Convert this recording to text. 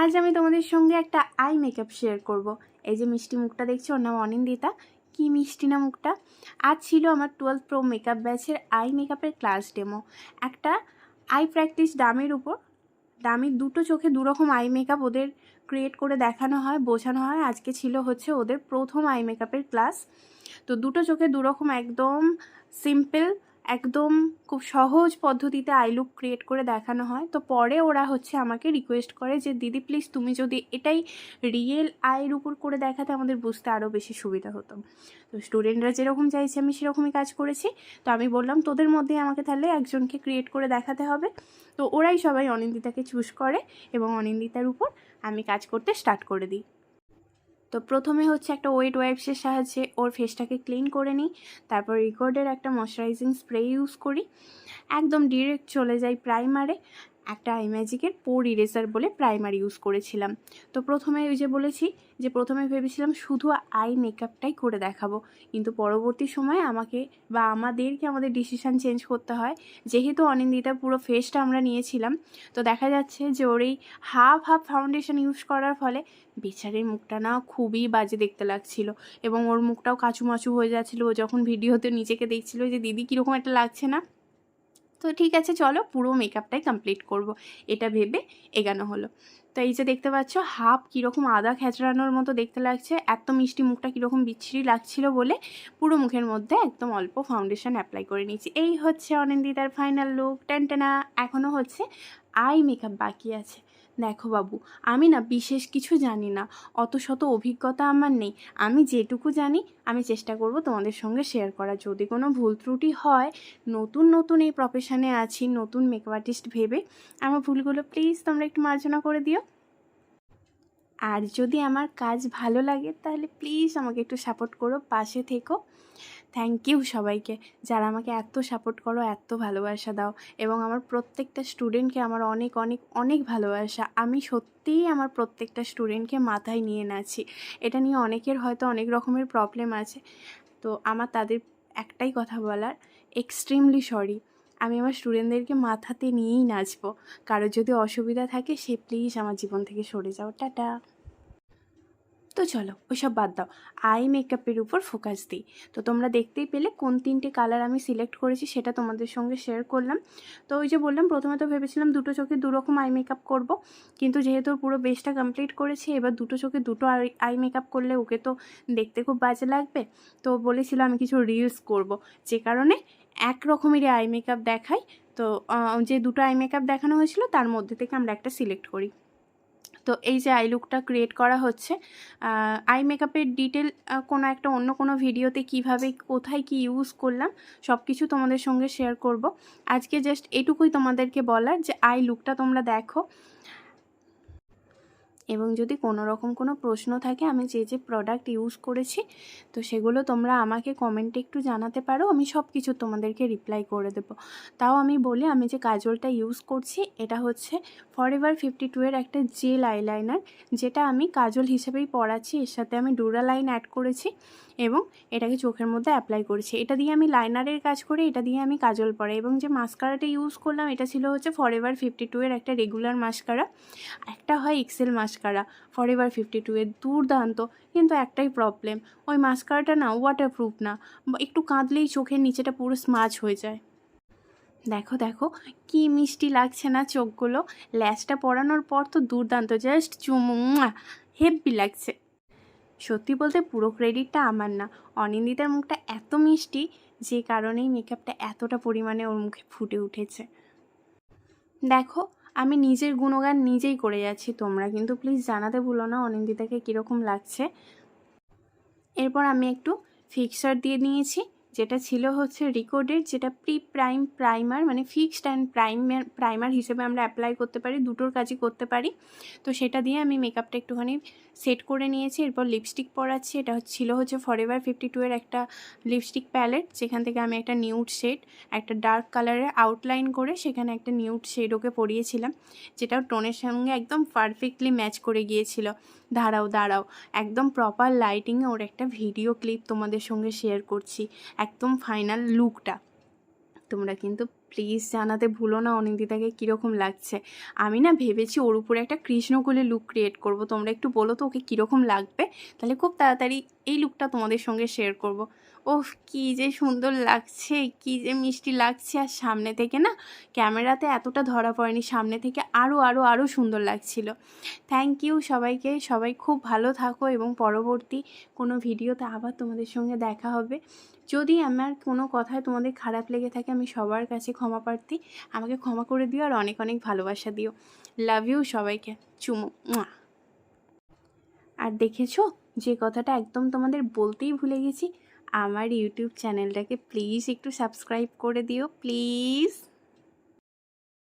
আজ আমি তোমাদের সঙ্গে একটা আই মেকআপ শেয়ার করব। এই যে মিষ্টি মুখটা দেখছ, ওর নাম অনিন্দিতা। কি মিষ্টি না মুখটা? আজ ছিল আমার টুয়েলভ প্রো মেকআপ ব্যাচের আই মেকআপের ক্লাস ডেমো একটা আই প্র্যাকটিস ডামের উপর দামি দুটো চোখে দুরকম আই মেকআপ ওদের ক্রিয়েট করে দেখানো হয়, বোঝানো হয়। আজকে ছিল হচ্ছে ওদের প্রথম আই মেকআপের ক্লাস তো দুটো চোখে দুরকম একদম সিম্পল একদম খুব সহজ পদ্ধতিতে আই লুক ক্রিয়েট করে দেখানো হয়। তো পরে ওরা হচ্ছে আমাকে রিকোয়েস্ট করে যে, দিদি প্লিজ তুমি যদি এটাই রিয়েল আয়ের উপর করে দেখাতে আমাদের বুঝতে আরও বেশি সুবিধা হতো। তো স্টুডেন্টরা যেরকম চাইছে, আমি সেরকমই কাজ করেছি। তো আমি বললাম, তোদের মধ্যে আমাকে তাহলে একজনকে ক্রিয়েট করে দেখাতে হবে। তো ওরাই সবাই অনিন্দিতাকে চুজ করে এবং অনিন্দিতার উপর আমি কাজ করতে স্টার্ট করে দিই। তো প্রথমে হচ্ছে একটা ওয়েট ওয়াইপসের সাহায্যে ওর ফেসটাকে ক্লিন করে নিই, তারপর রিকর্ডের একটা ময়শ্চারাইজিং স্প্রে ইউজ করি। একদম ডিরেক্ট চলে যাই প্রাইমারে। একটা ম্যাজিকের পোর ইরেজার বলে প্রাইমার ইউজ করেছিলাম। তো প্রথমে ওই যে বলেছি যে প্রথমে ভেবেছিলাম শুধু আই মেকআপটাই করে দেখাবো। কিন্তু পরবর্তী সময়ে আমাকে বা আমাদেরকে আমাদের ডিসিশান চেঞ্জ করতে হয়। যেহেতু অনিন্দিতা পুরো ফেসটা আমরা নিয়েছিলাম, তো দেখা যাচ্ছে যে ওর এই হাফ হাফ ফাউন্ডেশন ইউজ করার ফলে বেচারের মুখটা না খুবই বাজে দেখতে লাগছিল। এবং ওর মুখটাও কাচুমাচু হয়ে যাচ্ছিল। ও যখন ভিডিওতে নিজেকে দেখছিল যে, দিদি, কীরকম একটা লাগছে না? তো ঠিক আছে, চলো পুরো মেকআপটাই কমপ্লিট করব। এটা ভেবে এগানো হলো। তো এই যে দেখতে পাচ্ছ, হাফ কীরকম আদা খেচড়ানোর মতো দেখতে লাগছে, এত মিষ্টি মুখটা কীরকম বিচ্ছিরি লাগছিল বলে পুরো মুখের মধ্যে একদম অল্প ফাউন্ডেশন অ্যাপ্লাই করে নিয়েছি। এই হচ্ছে অনিন্দিতার ফাইনাল লুক টেনটেনা এখনও হচ্ছে আই মেকআপ বাকি আছে। দেখো বাবু, আমি না বিশেষ কিছু জানি না। অত শত অভিজ্ঞতা আমার নেই। আমি যেটুকু জানি, আমি চেষ্টা করব তোমাদের সঙ্গে শেয়ার করার। যদি কোনো ভুল ত্রুটি হয়, নতুন নতুন এই প্রফেশনে আছি, নতুন মেকআপ আর্টিস্ট ভেবে, আমার ভুলগুলো প্লিজ তোমরা একটু মার্জনা করে দিও। আর যদি আমার কাজ ভালো লাগে, তাহলে প্লিজ আমাকে একটু সাপোর্ট করো, পাশে থেকো। থ্যাংক ইউ সবাইকে, যারা আমাকে এত সাপোর্ট করো, এত ভালোবাসা দাও এবং আমার প্রত্যেকটা স্টুডেন্টকে আমার অনেক অনেক অনেক ভালোবাসা। আমি সত্যিই আমার প্রত্যেকটা স্টুডেন্টকে মাথায় নিয়ে নাচি। এটা নিয়ে অনেকের হয়তো অনেক রকমের প্রবলেম আছে। তো আমার তাদের একটাই কথা বলার এক্সট্রিমলি সরি আমি আমার স্টুডেন্টদেরকে মাথাতে নিয়েই নাচবো। কারোর যদি অসুবিধা থাকে, সে প্লিজ আমার জীবন থেকে সরে যাও। টাটা। তো চলো, ওইসব বাদ দাও। আই মেকআপের উপর ফোকাস দিই। তো তোমরা দেখতেই পেলে কোন তিনটে কালার আমি সিলেক্ট করেছি সেটা তোমাদের সঙ্গে শেয়ার করলাম। তো ওই যে বললাম, প্রথমে তো ভেবেছিলাম দুটো চোখে দুরকম আই মেকআপ করব, কিন্তু যেহেতু পুরো বেসটা কমপ্লিট করেছি, এবার দুটো চোখে দুটো আই মেকআপ করলে ওকে তো দেখতে খুব বাজে লাগবে। তো বলেছিল আমি কিছু রিলস করব, যে কারণে এক রকমেরই আই মেকআপ দেখাই। তো যে দুটো আই মেকআপ দেখানো হয়েছিল, তার মধ্যে থেকে আমরা একটা সিলেক্ট করি। তো এই যে আই লুকটা ক্রিয়েট করা হচ্ছে আই মেকআপের ডিটেল কোনো একটা অন্য কোনো ভিডিওতে কীভাবে, কোথায় কি ইউজ করলাম সব কিছু তোমাদের সঙ্গে শেয়ার করব। আজকে জাস্ট এটুকুই তোমাদেরকে বলার যে আই লুকটা তোমরা দেখো এবং যদি কোনো রকম কোনো প্রশ্ন থাকে, আমি যে যে প্রোডাক্ট ইউজ করেছি, তো সেগুলো তোমরা আমাকে কমেন্টে একটু জানাতে পারো, আমি সব কিছু তোমাদেরকে রিপ্লাই করে দেবো। তাও আমি বলি, আমি যে কাজলটা ইউজ করছি, এটা হচ্ছে ফরএভার ফিফটি টু এর একটা জেল আইলাইনার যেটা আমি কাজল হিসেবেই পড়াচ্ছি এর সাথে আমি ডুরা লাইন অ্যাড করেছি এবং এটাকে চোখের মধ্যে অ্যাপ্লাই করেছি। এটা দিয়ে আমি লাইনারের কাজ করে, এটা দিয়ে আমি কাজল পরাই এবং যে মাস্কারাটা ইউজ করলাম, এটা ছিল হচ্ছে ফরএভার ফিফটি টু এর একটা রেগুলার মাস্কারা একটা হয় Excel mascara forever fifty two এর দুর্দান্ত, কিন্তু একটাই প্রবলেম ওই মাস্কারাটা না ওয়াটারপ্রুফ না একটু কাঁদলেই চোখের নিচেটা পুরো স্মাচ হয়ে যায়। দেখো দেখো, কি মিষ্টি লাগছে না চোখগুলো ল্যাসটা পরানোর পর তো দুর্দান্ত জাস্ট চুমু হেব্বি লাগছে। সত্যি বলতে পুরো ক্রেডিটটা আমার না, অনিন্দিতার মুখটা এত মিষ্টি, যে কারণেই মেকআপটা এতটা পরিমাণে ওর মুখে ফুটে উঠেছে। দেখো আমি নিজের গুণগান নিজেই করে যাচ্ছি তোমরা। কিন্তু প্লিজ জানাতে ভুলো না অনিন্দিতাকে কীরকম লাগছে। এরপর আমি একটু ফিক্সার দিয়ে নিয়েছি। যেটা ছিল হচ্ছে রিকোডের যেটা প্রি প্রাইম প্রাইমার মানে ফিক্সড অ্যান্ড প্রাইমার প্রাইমার হিসেবে আমরা অ্যাপ্লাই করতে পারি, দুটোর কাজই করতে পারি। তো সেটা দিয়ে আমি মেকআপটা একটুখানি সেট করে নিয়েছি, এরপর লিপস্টিক পরাচ্ছি। এটা ছিল হচ্ছে ফরএভার ফিফটি টু এর একটা লিপস্টিক প্যালেট যেখান থেকে আমি একটা নিউড শেড একটা ডার্ক কালারের আউটলাইন করে সেখানে একটা নিউড শেড ওকে পরিয়েছিলাম যেটা টোনের সঙ্গে একদম পারফেক্টলি ম্যাচ করে গিয়েছিল। দাঁড়াও দাঁড়াও। একদম প্রপার লাইটিংয়ে ওর একটা ভিডিও ক্লিপ তোমাদের সঙ্গে শেয়ার করছি। একদম ফাইনাল লুকটা তোমরা কিন্তু প্লিজ জানাতে ভুলো না অনিন্দিতাকে কীরকম লাগছে। আমি না ভেবেছি ওর উপরে একটা কৃষ্ণকুলে লুক ক্রিয়েট করব। তোমরা একটু বলো তো ওকে কীরকম লাগবে? তাহলে খুব তাড়াতাড়ি এই লুকটা তোমাদের সঙ্গে শেয়ার করব। ওহ কী যে সুন্দর লাগছে, কী যে মিষ্টি লাগছে। আর সামনে থেকে না, ক্যামেরাতে এতটা ধরা পড়েনি, সামনে থেকে আরও আরও আরও সুন্দর লাগছিল। থ্যাংক ইউ সবাইকে, সবাই খুব ভালো থাকো এবং পরবর্তী কোনো ভিডিওতে আবার তোমাদের সঙ্গে দেখা হবে। যদি আমার কোনো কথায় তোমাদের খারাপ লেগে থাকে, আমি সবার কাছে ক্ষমা প্রার্থী। আমাকে ক্ষমা করে দিও আর অনেক অনেক ভালোবাসা দিও। লাভ ইউ সবাইকে। চুমু। আর দেখেছ, যে কথাটা একদম তোমাদের বলতেই ভুলে গেছি? আমার ইউটিউব চ্যানেলটাকে প্লিজ একটু সাবস্ক্রাইব করে দিও প্লিজ